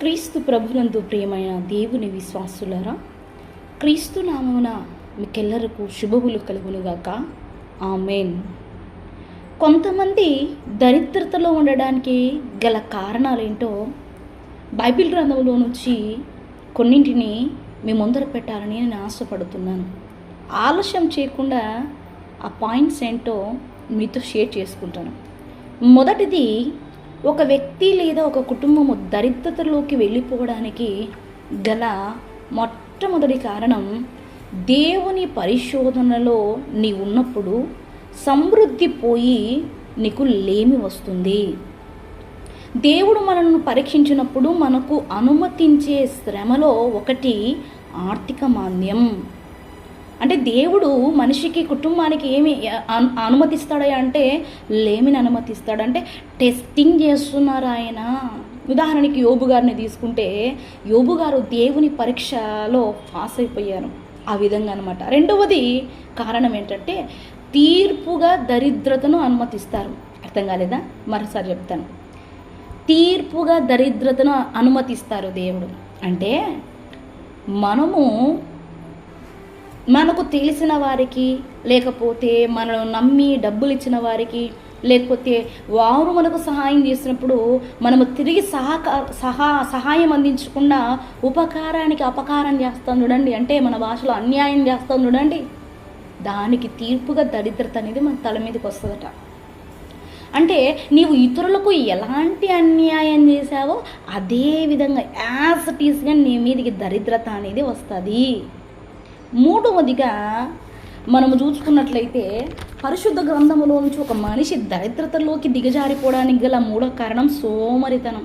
క్రీస్తు ప్రభునందు ప్రియమైన దేవుని విశ్వాసులరా క్రీస్తు నామమున మీకెల్లరకు శుభములు కలుగునుగాక. ఆమెన్. కొంతమంది దరిద్రతలో ఉండడానికి గల కారణాలేంటో బైబిల్ గ్రంథంలో నుంచి కొన్నింటిని మీ ముందర పెట్టాలని నేను ఆశపడుతున్నాను. ఆలస్యం చేయకుండా ఆ పాయింట్స్ ఏంటో మీతో షేర్ చేసుకుంటాను. మొదటిది ఒక వ్యక్తి లేదా ఒక కుటుంబము దరిద్రతలోకి వెళ్ళిపోవడానికి గల మొట్టమొదటి కారణం దేవుని పరిశోధనలో నీ ఉన్నప్పుడు సమృద్ధి పోయి నీకు లేమి వస్తుంది. దేవుడు మనల్ని పరీక్షించినప్పుడు మనకు అనుమతించే శ్రమలో ఒకటి ఆర్థిక మాంద్యం. అంటే దేవుడు మనిషికి కుటుంబానికి ఏమి అనుమతిస్తాడా అంటే లేమిని అనుమతిస్తాడు అంటే టెస్టింగ్ చేస్తున్నారు ఆయన. ఉదాహరణకి యోబు గారిని తీసుకుంటే యోబు గారు దేవుని పరీక్షలో పాస్ అయిపోయారు. ఆ విధంగా అనమాట రెండవది కారణం ఏంటంటే తీర్పుగా దరిద్రతను అనుమతిస్తారు. అర్థం కాలేదా? మరోసారి చెప్తాను. తీర్పుగా దరిద్రతను అనుమతిస్తారు దేవుడు. అంటే మనము మనకు తెలిసిన వారికి లేకపోతే మనల్ని నమ్మి డబ్బులు ఇచ్చిన వారికి లేకపోతే వారు మనకు సహాయం చేసినప్పుడు మనము తిరిగి సహకార సహా సహాయం అందించకుండా ఉపకారానికి అపకారం చేస్తాం చూడండి. అంటే మన భాషలో అన్యాయం చేస్తాం చూడండి. దానికి తీర్పుగా దరిద్రత అనేది మన తల మీదకి వస్తుందట. అంటే నీవు ఇతరులకు ఎలాంటి అన్యాయం చేశావో అదే విధంగా యాజ్ ఇట్ ఈస్గా నీ మీదకి దరిద్రత అనేది వస్తుంది. మూడవదిగా మనము చూసుకున్నట్లయితే పరిశుద్ధ గ్రంథములో నుంచి ఒక మనిషి దరిద్రతలోకి దిగజారిపోవడానికి గల మూడో కారణం సోమరితనం.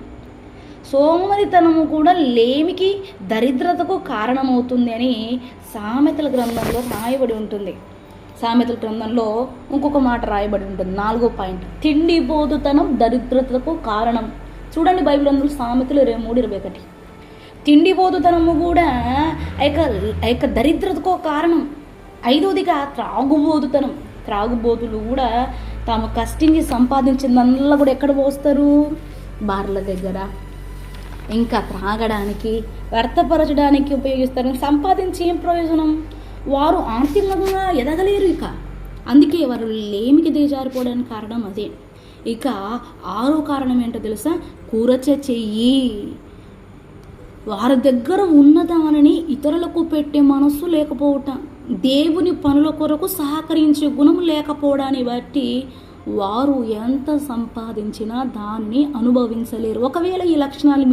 సోమరితనము కూడా లేమికి దరిద్రతకు కారణమవుతుంది అని సామెతల గ్రంథంలో రాయబడి ఉంటుంది. సామెతల గ్రంథంలో ఇంకొక మాట రాయబడి ఉంటుంది. నాలుగో పాయింట్. తిండి బోధుతనం దరిద్రతకు కారణం. చూడండి బైబిల్ అందులో సామెతలు ఇరవై మూడు ఇరవై ఒకటి. తిండిబోతుతనము కూడా ఆ యొక్క ఆ యొక్క దరిద్రతకో కారణం. ఐదవదిగా త్రాగుబోతుతనం. త్రాగుబోతులు కూడా తాము కష్టించి సంపాదించిందల్లా కూడా ఎక్కడ పోస్తారు? బార్ల దగ్గర. ఇంకా త్రాగడానికి వ్యర్థపరచడానికి ఉపయోగిస్తారు. సంపాదించి ఏం ప్రయోజనం? వారు ఆర్థికంగా ఎదగలేరు ఇక. అందుకే వారు లేమికి దిగజారిపోవడానికి కారణం అదే. ఇక ఆరో కారణం ఏంటో తెలుసా? కూరచ చెయ్యి. వారి దగ్గర ఉన్నదానని ఇతరులకు పెట్టే మనస్సు లేకపోవటం దేవుని పనుల కొరకు సహకరించే గుణం లేకపోవడాన్ని బట్టి వారు ఎంత సంపాదించినా దాన్ని అనుభవించలేరు. ఒకవేళ ఈ లక్షణాలు మీ